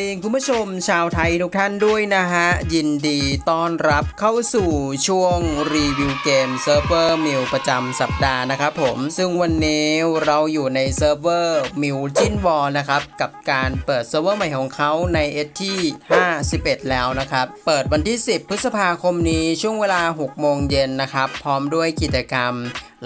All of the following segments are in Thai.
ดีคุณผู้ชมชาวไทยทุกท่านด้วยนะฮะ ยินดีต้อนรับเข้าสู่ช่วงรีวิวเกมเซิร์ฟเวอร์มิวประจำสัปดาห์นะครับผม ซึ่งวันนี้เราอยู่ในเซิร์ฟเวอร์มิวจินวอลนะครับ กับการเปิดเซิร์ฟเวอร์ใหม่ของเขาในเอที่ 51 แล้วนะครับ เปิดวันที่ 10 พฤษภาคมนี้ช่วงเวลา 6 โมงเย็นนะครับ พร้อมด้วยกิจกรรม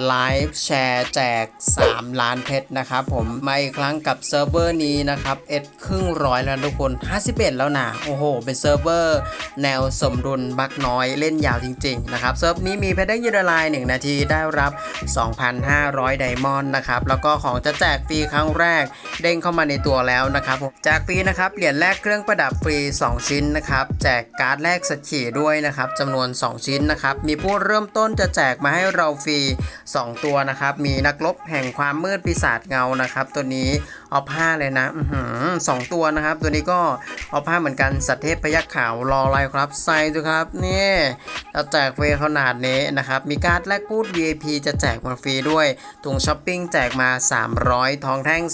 ไลฟ์แชร์แจก 3 ล้านเพชรนะครับผมมาอีกครั้งกับเซิร์ฟเวอร์นี้นะครับเอ็ดครึ่งร้อยแล้วทุกคน 51 แล้วนะโอ้โห เป็นเซิร์ฟเวอร์แนวสมดุลบักน้อยเล่นยาวจริงๆนะครับเซิร์ฟนี้มีเพชรได้ยืนละลาย 1 นาทีได้รับ 2,500 ไดมอนด์นะครับ แล้วก็ของจะแจกฟรีครั้งแรกเด้งเข้ามาในตัวแล้วนะครับผมแจกฟรีนะครับเหรียญแรกเครื่องประดับฟรี 2 ชิ้นนะครับแจกการ์ดแรกสกขีด้วยนะครับจำนวน 2 ชิ้นนะครับมีผู้เริ่มต้นจะแจกมาให้เราฟรี2 ตัวนะครับ มีนักรบแห่งความมืดปีศาจเงานะครับ ตัวนี้เอาผ้าเลยนะอืสองตัวนะครับ ตัวนี้ก็เอาผ้าเหมือนกันสัตว์เทพพยักขาวรออะไรครับใส่ดูครับนี่เราแจกฟรีขนาดนี้นะครับ มีการ์ดแลกพูด VIP จะแจกมาฟรีด้วยถุงช้อปปิ้งแจกมา 300 ทองแท่ง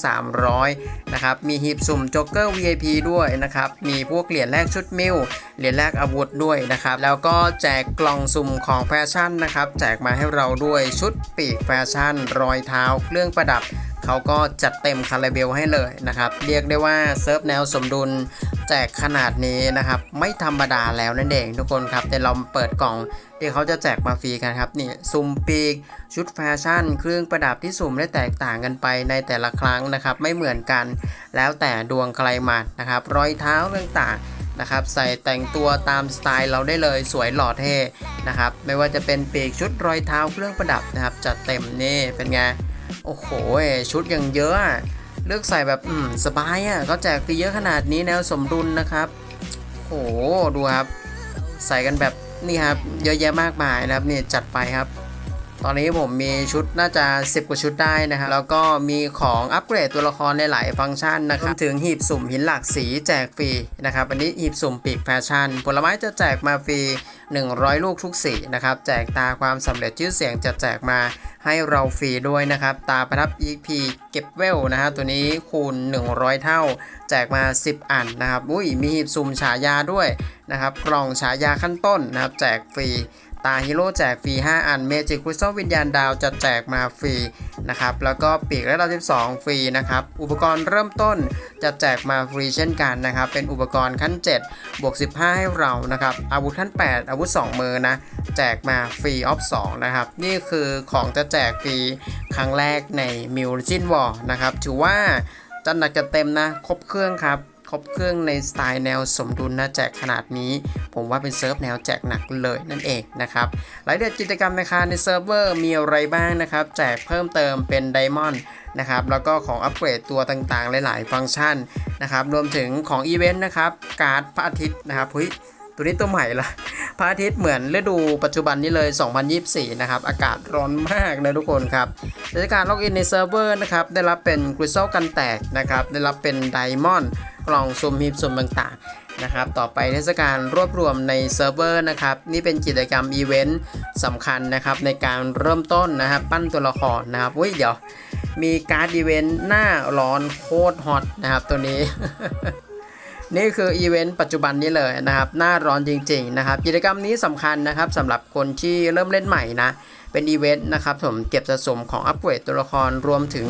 300นะครับมีหีบสุ่มโจ๊กเกอร์ VIP ด้วยนะครับมีพวกเหรียญแรกชุดมิวเหรียญแรกอาวุธด้วยนะครับแล้วก็แจกกล่องสุ่มของแฟชั่นนะครับแจกมาให้เราด้วยชุดปีกแฟชั่น รอยเท้า เครื่องประดับ เขาก็จัดเต็มคาราเบลให้เลยนะครับ เรียกได้ว่าเซิร์ฟแนวสมดุลแจกขนาดนี้นะครับ ไม่ธรรมดาแล้วนั่นเองทุกคนครับแต่เราเปิดกล่องที่เขาจะแจกมาฟรีกันครับนี่สุ่มปีก ชุดแฟชั่น เครื่องประดับที่สุ่มได้แตกต่างกันไปในแต่ละครั้งนะครับ ไม่เหมือนกัน แล้วแต่ดวงใครมานะครับ รอยเท้าต่างๆ นะครับใส่แต่งตัวตามสไตล์เราได้เลยสวยหล่อเท่นะครับไม่ว่าจะเป็นปีกชุดรอยเท้าเครื่องประดับนะครับจัดเต็มนี่เป็นไงโอ้โหชุดอยังเยอะเลือกใส่แบบอืมสบายอะเขาแจกฟรีเยอะขนาดนี้แนวสมดุลนะครับโอ้โหดูครับ ใส่กันแบบนี่ครับเยอะแยะมากมายนะครับนี่จัดไปครับ ตอนนี้ผมมีชุดน่าจะ 10 กว่าชุดได้นะครับ แล้วก็มีของอัปเกรดตัวละครในหลายฟังก์ชันนะครับรวมถึงหีบสุ่มหินหลากสีแจกฟรีนะครับ อันนี้หีบสุ่มปีกแฟชั่น ผลไม้จะแจกมาฟรี 100 ลูกทุกสีนะครับ แจกตาความสำเร็จชื่อเสียงจะแจกมาให้เราฟรีด้วยนะครับ ตาประทับ EP เก็บเวลนะฮะตัวนี้คูณ 100 เท่า แจกมา 10 อันนะครับ อุ้ยมีหีบสุ่มฉายาด้วยนะครับ กล่องฉายาขั้นต้นนะครับ แจกฟรี ตาฮีโร่แจกฟรี 5 อัน เมจิกคริสตัลวิญญาณดาวจะแจกมาฟรีนะครับ แล้วก็ปีกระดับ12 ฟรีนะครับ อุปกรณ์เริ่มต้นจะแจกมาฟรีเช่นกันนะครับ เป็นอุปกรณ์ขั้น 7 บวก 15 ให้เรานะครับ อาวุธขั้น 8 อาวุธ 2 มือนะ แจกมาฟรีออฟ2นะครับ นี่คือของจะแจกฟรีครั้งแรกในมิวจินวอลนะครับ ถือว่าจัดหนักจัดเต็มนะ ครบเครื่องครับ ครบเครื่องในสไตล์แนวสมดุลนะแจกขนาดนี้ ผมว่าเป็นเซิร์ฟแนวแจกหนักเลยนั่นเองนะครับรายละเอียดกิจกรรมในคาในเซิร์ฟเวอร์มีอะไรบ้างนะครับ แจกเพิ่มเติมเป็นไดมอนด์นะครับแล้วก็ของอัปเกรดตัวต่างๆ หลาย ๆ ฟังก์ชันนะครับรวมถึงของอีเวนต์นะครับการ์ดพระอาทิตย์นะครับเฮ้ยตัวนี้ตัวใหม่ละพระอาทิตย์เหมือนฤดูปัจจุบันนี้เลย 2024 นะครับ อากาศร้อนมากนะทุกคนครับเทศกาลล็อกอินในเซิร์ฟเวอร์นะครับ ได้รับเป็นคริสตัลกันแตกนะครับ ได้รับเป็นไดมอนด์ กล่องซุ่มหีบสุ่มต่างๆนะครับต่อไปเทศกาลรวบรวมในเซิร์ฟเวอร์นะครับนี่เป็นกิจกรรมอีเวนต์สำคัญนะครับในการเริ่มต้นนะครับปั้นตัวละครนะครับอุ้ยเดี๋ยวมีการ์ดอีเวนต์หน้าร้อนโคตรฮอตนะครับตัวนี้นี่คืออีเวนต์ปัจจุบันนี้เลยนะครับหน้าร้อนจริงๆนะครับกิจกรรมนี้สำคัญนะครับสำหรับคนที่เริ่มเล่นใหม่นะเป็นอีเวนต์นะครับผมเก็บสะสมของอัปเกรดตัวละครรวมถึง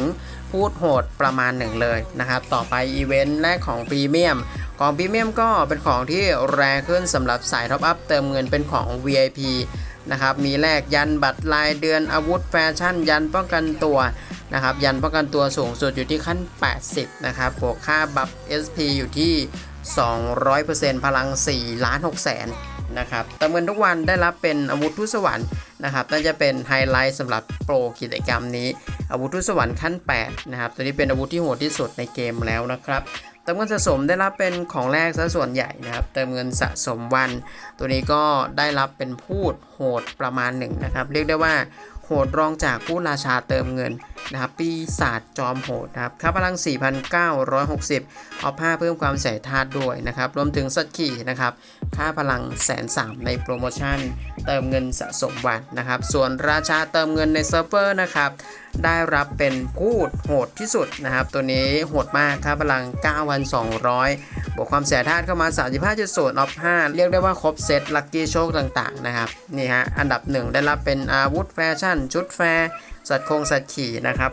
พูดโหดประมาณหนึ่งเลยนะครับ ต่อไปอีเวนต์แรกของพรีเมียมของพรีเมียมก็เป็นของที่แรงขึ้นสำหรับสายท็อปอัพเติมเงินเป็นของ VIP นะครับ มีแลกยันบัตรรายเดือนอาวุธแฟชั่น ยันป้องกันตัวนะครับ ยันป้องกันตัวสูงสุดอยู่ที่ขั้น 80 นะครับบวกค่าบัฟ SP อยู่ที่ 200%พลัง4ล้าน6แสนนะครับเติมเงินทุกวันได้รับเป็นอาวุธทุสวรรค์นะครับน่าจะเป็นไฮไลท์สำหรับโปรกิจกรรมนี้ อาวุธทุตสวรรค์ขั้น 8 นะครับ ตัวนี้เป็นอาวุธที่โหดที่สุดในเกมแล้วนะครับเติมเงินสะสมได้รับเป็นของแรกซะส่วนใหญ่นะครับ เติมเงินสะสมวัน ตัวนี้ก็ได้รับเป็นพูดโหดประมาณหนึ่งนะครับ เรียกได้ว่าโหดรองจากผู้ราชาเติมเงิน นะครับปีศาจจอมโหดนะครับค่าพลัง 4,960 เอาผ้าเพิ่มความใส่ธาตุด้วยนะครับ รวมถึงสักขี่นะครับ ค่าพลังแสนสามในโปรโมชั่น เติมเงินสะสมวันนะครับ ส่วนราชาเติมเงินในเซิร์ฟเวอร์นะครับ ได้รับเป็นพูดโหดที่สุดนะครับ ตัวนี้โหดมากค่าพลัง9,200 บวกความเสียธาตุเข้ามา 35.0ออฟ5เรียกได้ว่าครบเซตลัคกี้โชคต่างๆนะครับ นี่ฮะ อันดับ 1 ได้รับเป็นอาวุธแฟชั่น ชุดแฟร์ สัตว์โครงสัตว์ขี่นะครับ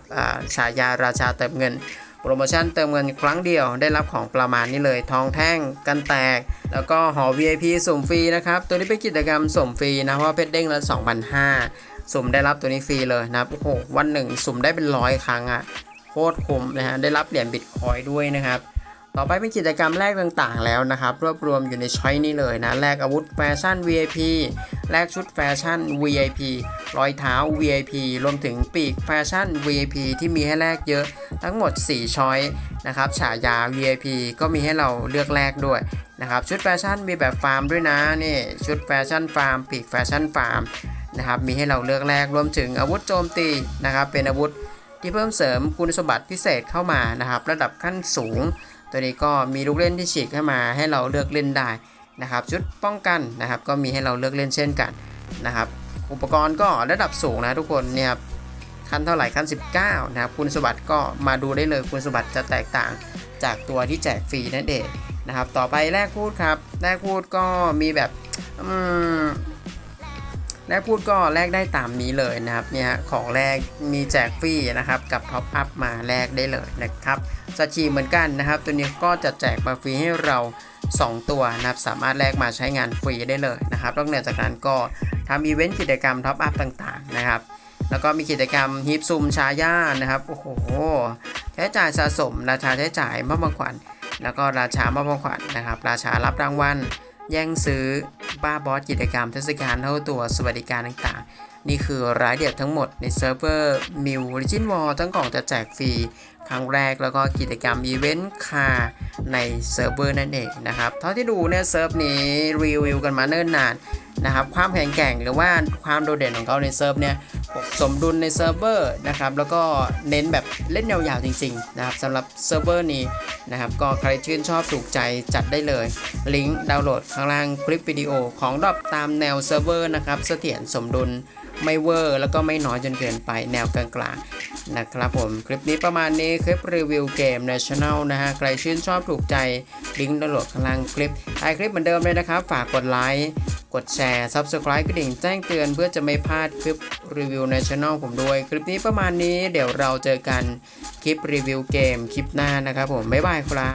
ฉายาราชาเติมเงิน โปรโมชั่นเติมเงินครั้งเดียวได้รับของประมาณนี้เลยทองแท่งกันแตก แล้วก็หอ VIP สุ่มฟรีนะครับ ตัวนี้เป็นกิจกรรมสุ่มฟรีนะเพราะเพชรเด้งละ2,500สุ่มได้รับตัวนี้ฟรีเลยนะครับโอ้โหวันหนึ่งสุ่มได้เป็นร้อยครั้งอะโคตรคุ้มนะฮะได้รับเหรียญบิตคอยด้วยนะครับ ต่อไปเป็นกิจกรรมแรกต่างๆ แล้วนะครับ รวบรวมอยู่ในช้อยนี้เลยนะแลกอาวุธแฟชั่น VIP แลกชุดแฟชั่น VIP รอยเท้า VIP รวมถึงปีกแฟชั่น VIP ที่มีให้แลกเยอะทั้งหมด 4 ช้อยนะครับฉายา VIP ก็มีให้เราเลือกแลกด้วยนะครับชุดแฟชั่นมีแบบฟาร์มด้วยนะนี่ชุดแฟชั่นฟาร์มปีกแฟชั่นฟาร์มนะครับมีให้เราเลือกแลกรวมถึงอาวุธโจมตีนะครับเป็นอาวุธที่เพิ่มเสริมคุณสมบัติพิเศษเข้ามานะครับระดับขั้นสูง ตัวนี้ก็มีลูกเล่นที่ฉีกเข้ามาให้เราเลือกเล่นได้นะครับชุดป้องกันนะครับก็มีให้เราเลือกเล่นเช่นกันนะครับอุปกรณ์ก็ระดับสูงนะทุกคนเนี่ยครับขั้นเท่าไหร่ขั้น 19 นะครับคุณสมบัติก็มาดูได้เลยคุณสมบัติจะแตกต่างจากตัวที่แจกฟรีนั่นเองนะครับต่อไปแรกพูดครับแรกพูดก็มีแบบแรกพูดก็แลกได้ตามนี้เลยนะครับเนี่ยของแรกมีแจกฟรีนะครับกับท็อปอัพมาแลกได้เลยนะครับ สชีเหมือนกันนะครับ ตัวนี้ก็จะแจกมาฟรีให้เรา 2 ตัวนะครับ สามารถแลกมาใช้งานฟรีได้เลยนะครับนอกเหนือจากนั้นก็ทำอีเวนต์กิจกรรมท็อปอัพต่างๆนะครับ แล้วก็มีกิจกรรมฮิปซุมชาย่านะครับ โอ้โห ใช้จ่ายสะสม ราคาใช้จ่ายมอบของขวัญ แล้วก็ราชามอบของขวัญนะครับ ราชารับรางวัล แย่งซื้อบ้าบอสกิจกรรมเทศกาลเท่าตัวสวัสดิการต่างๆ นี่คือรายละเอียดทั้งหมดในเซิร์ฟเวอร์มิวริจินวอลทั้งกล่องจะแจกฟรีครั้งแรกแล้วก็กิจกรรมอีเวนต์คาในเซิร์ฟเวอร์นั่นเองนะครับ เท่าที่ดูเนี่ยเซิร์ฟนี้รีวิวกันมาเนิ่นนานนะครับความแข็งแกร่งหรือว่าความโดดเด่นของเขาในเซิร์ฟเนี่ยสมดุลในเซิร์ฟเวอร์นะครับแล้วก็เน้นแบบเล่นยาวๆจริงๆนะครับสำหรับเซิร์ฟเวอร์นี้นะครับก็ใครชื่นชอบถูกใจจัดได้เลย ลิงก์ดาวน์โหลดข้างล่างคลิปวิดีโอของดรอปตามแนวเซิร์ฟเวอร์นะครับเสถียรสมดุล ไม่เวอร์ แล้วก็ไม่น้อยจนเกินไปแนวกลางๆนะครับผมคลิปนี้ประมาณนี้คลิปรีวิวเกม National นะฮะใครชื่นชอบถูกใจลิงก์ดาวน์โหลดข้างล่างคลิปท้ายคลิปเหมือนเดิมเลยนะครับ ฝากกดไลค์กดแชร์ Subscribe กระดิ่งแจ้งเตือนเพื่อจะไม่พลาดคลิปรีวิว National ผมด้วย คลิปนี้ประมาณนี้เดี๋ยวเราเจอกันคลิปรีวิวเกมคลิปหน้านะครับผม บ๊ายบายครับ